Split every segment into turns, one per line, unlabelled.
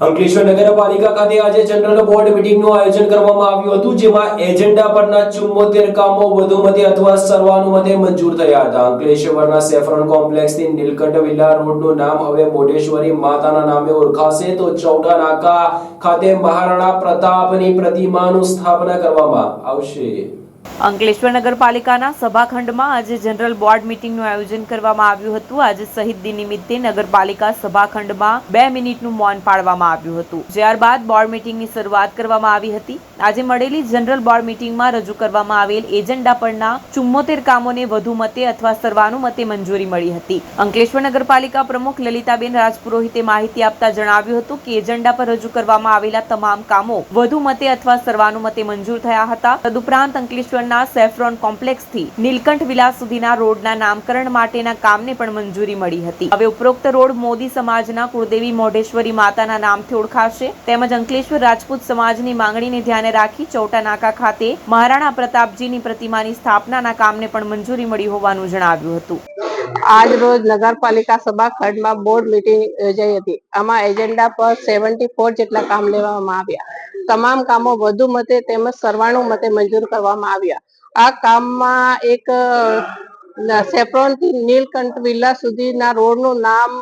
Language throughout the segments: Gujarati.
અંકલેશ્વર નગરપાલિકા ખાતે આજે જનરલ બોર્ડ મીટિંગનું આયોજન કરવામાં આવ્યું હતું, જેમાં એજન્ડા પરના ચુમ્મોતેર કામો વધુમતે અથવા સર્વાનુમતે મંજૂર થયા હતા. અંકલેશ્વરના સેફ્રોન કોમ્પ્લેક્સથી નીલકંઠ વિલા રોડનું નામ હવે મોઢેશ્વરી માતાના નામે ઓળખાશે. તો ચૌટા નાકા ખાતે મહારાણા પ્રતાપની પ્રતિમાનું સ્થાપના કરવામાં આવશે.
અંકલેશ્વર નગરપાલિકાના સભાખંડમાં આજે જનરલ બોર્ડ મિટિંગનું આયોજન કરવામાં આવ્યું હતું. આજે શહીદ નિમિત્તે નગરપાલિકા સભાખંડમાં બે મિનિટનું મૌન પાડવામાં આવ્યું હતું. ત્યારબાદ બોર્ડ મિટિંગની શરૂઆત કરવામાં આવી હતી. આજે મળેલી જનરલ બોર્ડ મિટિંગમાં રજૂ કરવામાં આવેલ એજન્ડા પરના ચુમ્મોતેર કામોને વધુ મતે અથવા સર્વાનુમતે મંજૂરી મળી હતી. અંકલેશ્વર નગરપાલિકા પ્રમુખ લલિતાબેન રાજપુરોહિતે માહિતી આપતા જણાવ્યું હતું કે એજન્ડા પર રજૂ કરવામાં આવેલા તમામ કામો વધુ મતે અથવા સર્વાનુમતે મંજૂર થયા હતા. તદુપરાંત અંકલેશ્વરના સેફ્રોન કોમ્પ્લેક્સથી નીલકંઠ વિલાસ સુધીના રોડના નામકરણ માટેના કામને પણ મંજૂરી મળી હતી. હવે ઉપરોક્ત રોડ મોદી સમાજના કુળદેવી મોઢેશ્વરી માતાના નામથી ઓળખાશે. તેમજ અંકલેશ્વર રાજપૂત સમાજની માંગણીને ધ્યાને રાખી ચૌટા નાકા ખાતે મહારાણા પ્રતાપજીની પ્રતિમાની સ્થાપનાના કામને પણ મંજૂરી મળી હોવાનું જણાવ્યું હતું.
આજ રોજ નગરપાલિકા સભાખંડમાં બોર્ડ મીટિંગ યોજાઈ હતી. આમાં એજન્ડા પર સેવન્ટી જેટલા કામ લેવામાં આવ્યા. તમામ કામો વધુ મતે તેમજ સર્વાણુ મતે મંજૂર કરવામાં આવ્યા. આ કામમાં એક સેફ્રોનથી નીલકંઠ વિલ્લા સુધીના રોડનું નામ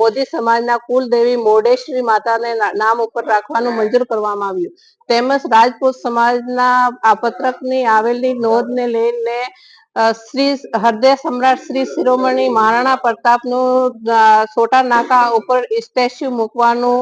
મોદી સમાજના કુલદેવી મોડેશ્વરી માતાને નામ ઉપર રાખવાનું મંજૂર કરવામાં આવ્યું. તેમજ રાજપૂત સમાજના આ પત્રકની આવેલી નોંધને લઈને શ્રી હૃદય સમ્રાટ શ્રી શિરોમણી મહારાણા પ્રતાપનું નું સોટા નાકા ઉપર સ્ટેચ્યુ મૂકવાનું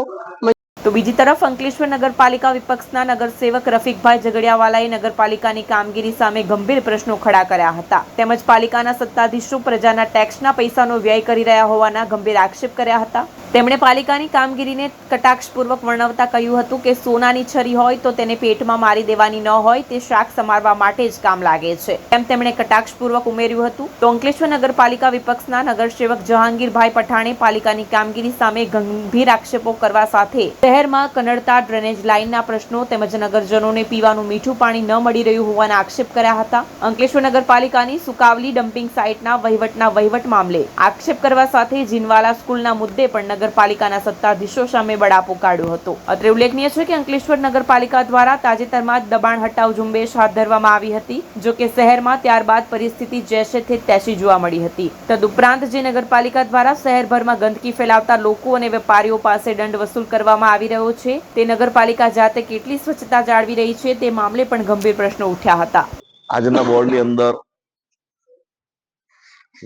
તો બીજી તરફ અંકલેશ્વર નગરપાલિકા વિપક્ષના નગરસેવક રફીકભાઈ ઝઘડિયાવાલાએ નગરપાલિકાની કામગીરી સામે ગંભીર પ્રશ્નો ખડા કર્યા હતા. તેમજ પાલિકાના સત્તાધીશો પ્રજાના ટેક્સના પૈસાનો વ્યય કરી રહ્યા હોવાના ગંભીર આક્ષેપ કર્યા હતા. તેમણે પાલિકાની કામગીરીને કટાક્ષપૂર્વક વર્ણવતા કહ્યું હતું કે સોનાની છરી હોય તો તેને પેટમાં મારી દેવાની ન હોય, તે શાક સમારવા માટે જ કામ લાગે છે. તેમ તેમણે કટાક્ષપૂર્વક ઉમેર્યું હતું. તો અંકલેશ્વર નગરપાલિકા વિપક્ષના નગરસેવક જહાંગીરભાઈ પઠાણે પાલિકાની કામગીરી સામે ગંભીર આક્ષેપો કરવા સાથે શહેરમાં કનડતા ડ્રેનેજ લાઇનના પ્રશ્નો તેમજ નગરજનોને પીવાનું મીઠું પાણી ન મળી રહ્યું હોવાના આક્ષેપ કર્યા હતા. અંકલેશ્વર નગરપાલિકાની સુકાવલી ડમ્પિંગ સાઇટના વહીવટના વહીવટ મામલે આક્ષેપ કરવા સાથે જીનવાલા સ્કૂલના મુદ્દે પણ નગરપાલિકાના સત્તાધીશો સામે બળાપો કાઢ્યો હતો. અત્રે ઉલ્લેખનીય છે કે અંકલેશ્વર નગરપાલિકા દ્વારા તાજેતરમાં દબાણ હટાવ ઝુંબેશ હાથ ધરવામાં આવી હતી, જો કે શહેરમાં ત્યારબાદ પરિસ્થિતિ જેશે તે તેસી જોવા મળી હતી. તદુપરાંત જે નગરપાલિકા દ્વારા શહેરભરમાં ગંદકી ફેલાવતા લોકો અને વેપારીઓ પાસે દંડ વસૂલ કરવામાં આવી રહ્યો છે. તે નગરપાલિકા જાતે કેટલી સ્વચ્છતા જાળવી રહી છે તે મામલે પણ ગંભીર પ્રશ્નો ઉઠ્યા હતા.
આજના બોર્ડની અંદર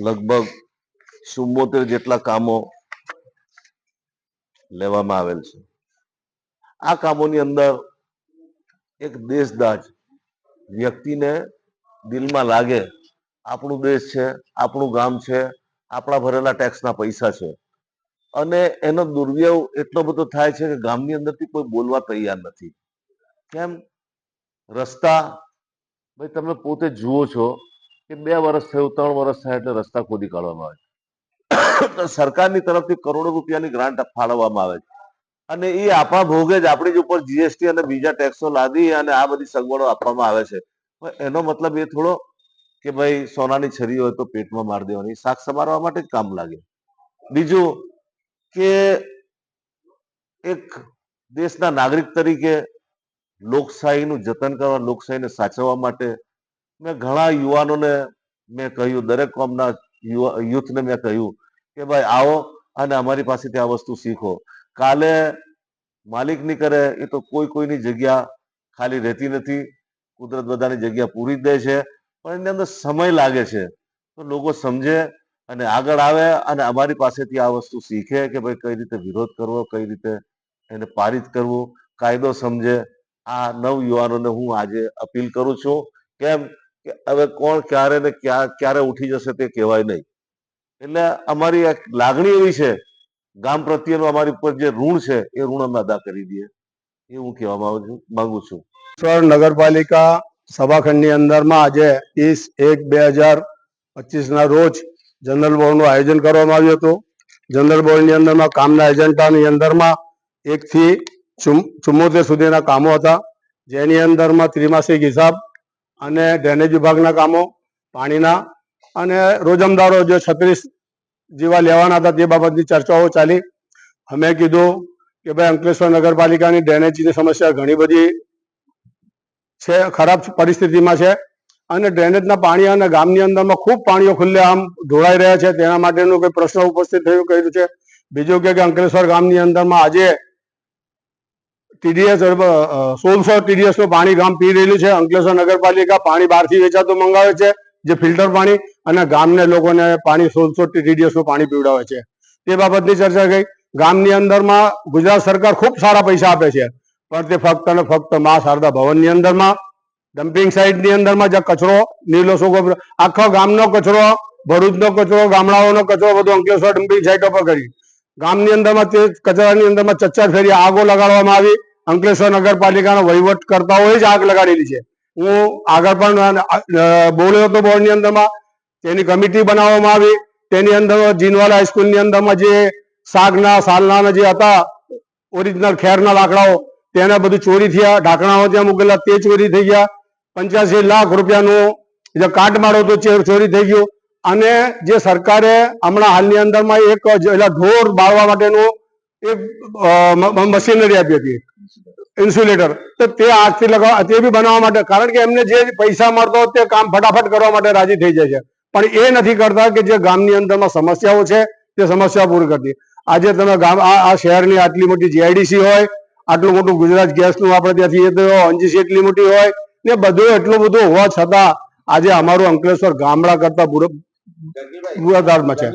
લગભગ ચુમ્મોતેર જેટલા કામો લેવામાં આવેલ છે. આ કામોની અંદર એક દેશદાજ વ્યક્તિને દિલમાં લાગે, આપણું દેશ છે, આપણું ગામ છે, આપણા ભરેલા ટેક્સના પૈસા છે. અને એનો દુર્વ્યવ એટલો બધો થાય છે કે ગામની અંદરથી કોઈ બોલવા તૈયાર નથી. કેમ? રસ્તા, ભાઈ તમે પોતે જુઓ છો કે બે વર્ષ થયું, ત્રણ વર્ષ થાય એટલે રસ્તા ખોદી કાઢવામાં આવે તો સરકારની તરફથી કરોડો રૂપિયાની ગ્રાન્ટ ફાળવવામાં આવે છે. અને એ આપણા ભોગે જ આપણી જ ઉપર જીએસટી અને બીજા ટેક્સો લાદી અને આ બધી સગવડો આપવામાં આવે છે. એનો મતલબ એ થોડો કે ભાઈ સોનાની છરી હોય તો પેટમાં માર દેવાની, શાક સમારવા માટે જ કામ લાગે. બીજું કે એક દેશના નાગરિક તરીકે લોકશાહીનું જતન કરવા, લોકશાહીને સાચવવા માટે મેં ઘણા યુવાનોને મેં કહ્યું, દરેક કોમના યુથને મેં કહ્યું કે ભાઈ આવો અને અમારી પાસેથી આ વસ્તુ શીખો. કાલે માલિકની કરે એ તો કોઈ કોઈની જગ્યા ખાલી રહેતી નથી. કુદરત બધાની જગ્યા પૂરી જ દે છે. પણ એની અંદર સમય લાગે છે. તો લોકો સમજે અને આગળ આવે અને અમારી પાસેથી આ વસ્તુ શીખે કે ભાઈ કઈ રીતે વિરોધ કરવો, કઈ રીતે એને પારિત કરવું, કાયદો સમજે. આ નવ યુવાનોને હું આજે અપીલ કરું છું કેમ કે હવે કોણ ક્યારે ને ક્યાં, ક્યારે ઉઠી જશે તે કહેવાય નહીં. એટલે અમારી એક લાગણી એવી છે, ગામ પ્રત્યેનું અમારી ઉપર જે ઋણ છે એ ઋણ અમે અદા કરી દઈએ. એ હું કહેવા માંગુ છું
સર, નગરપાલિકા સભાખંડની અંદરમાં આજે ત્રીસ એક બે હજાર પચીસના રોજ જનરલ બોર્ડનું આયોજન કરવામાં આવ્યું હતું. જનરલ બોર્ડની અંદરમાં કામના એજન્ડાની અંદરમાં એકથી ચુમ, ચુમ્મોતેર સુધીના કામો હતા. જેની અંદરમાં ત્રિમાસિક હિસાબ અને ડ્રેનેજ વિભાગના કામો, પાણીના અને રોજમદારો જે છત્રીસ જેવા લેવાના હતા તે બાબતની ચર્ચાઓ ચાલી. અમે કીધું કે ભાઈ અંકલેશ્વર નગરપાલિકાની ડ્રેનેજની સમસ્યા ઘણી બધી છે, ખરાબ પરિસ્થિતિમાં છે. અને ડ્રેનેજના પાણી અને ગામની અંદરમાં ખૂબ પાણીઓ ખુલ્લે આમ ઢોળાઈ રહ્યા છે. તેના માટેનું કોઈ પ્રશ્ન ઉપસ્થિત થયું કર્યું છે બીજું કે અંકલેશ્વર ગામની અંદરમાં આજે ટીડીએસ સોળસો ટીડીએસનું પાણી ગામ પી રહેલું છે. અંકલેશ્વર નગરપાલિકા પાણી બહારથી વેચાતું મંગાવે છે, જે ફિલ્ટર પાણી, અને ગામને લોકોને પાણી સોળસો ટીડીએસનું પાણી પીવડાવે છે. તે બાબતની ચર્ચા ગઈ. ગામની અંદરમાં ગુજરાત સરકાર ખૂબ સારા પૈસા આપે છે. પણ તે ફક્ત અને ફક્ત મા શારદા ભવનની અંદરમાં ડમ્પિંગ સાઇટની અંદરમાં જે કચરો, નીલો સુગો આખો ગામનો કચરો, ભરૂચનો કચરો, ગામડાઓનો કચરો, બધો અંકલેશ્વર ડમ્પિંગ સાઈટ પર કરી. ગામની અંદરમાં તે કચરાની અંદરમાં ચચ્ચર ફેરી આગો લગાડવામાં આવી. અંકલેશ્વર નગરપાલિકાનો વહીવટ કરતાઓએ જ આગ લગાડેલી છે. હું આગળ પણ બોલ્યો હતો બોર્ડની અંદરમાં. તેની કમિટી બનાવવામાં આવી. તેની અંદર જીનવાલા હાઈસ્કૂલની અંદરમાં જે સાગના સાલના જે હતા ઓરિજિનલ ખેરના લાકડાઓ, તેના બધું ચોરી થયા. ઢાંકણાઓ ત્યાં મૂકેલા, તે ચોરી થઈ ગયા. પંચ્યાસી લાખ રૂપિયાનું જે કાટમાળો હતો ચોરી થઈ ગયું. અને જે સરકારે હમણાં હાલની અંદરમાં એક એટલે ઢોર બાળવા માટેનું એક મશીનરી આપી હતી. ઇન્સ્યુલેટર. તો તે આજથી લગાવ તે બી બનાવવા માટે, કારણ કે એમને જે પૈસા મળતો તે કામ ફટાફટ કરવા માટે રાજી થઈ જાય છે. પણ એ નથી કરતા કે જે ગામની અંદરમાં સમસ્યાઓ છે, તે સમસ્યા પૂરી કરતી. આજે તમે ગામ, આ શહેરની આટલી મોટી જીઆઈડીસી હોય, આટલું મોટું ગુજરાત ગેસનું આપણે ત્યાંથી એ તો એટલી મોટી હોય ને બધું એટલું બધું હોવા છતાં આજે અમારું અંકલેશ્વર ગામડા કરતા પૂરા છે.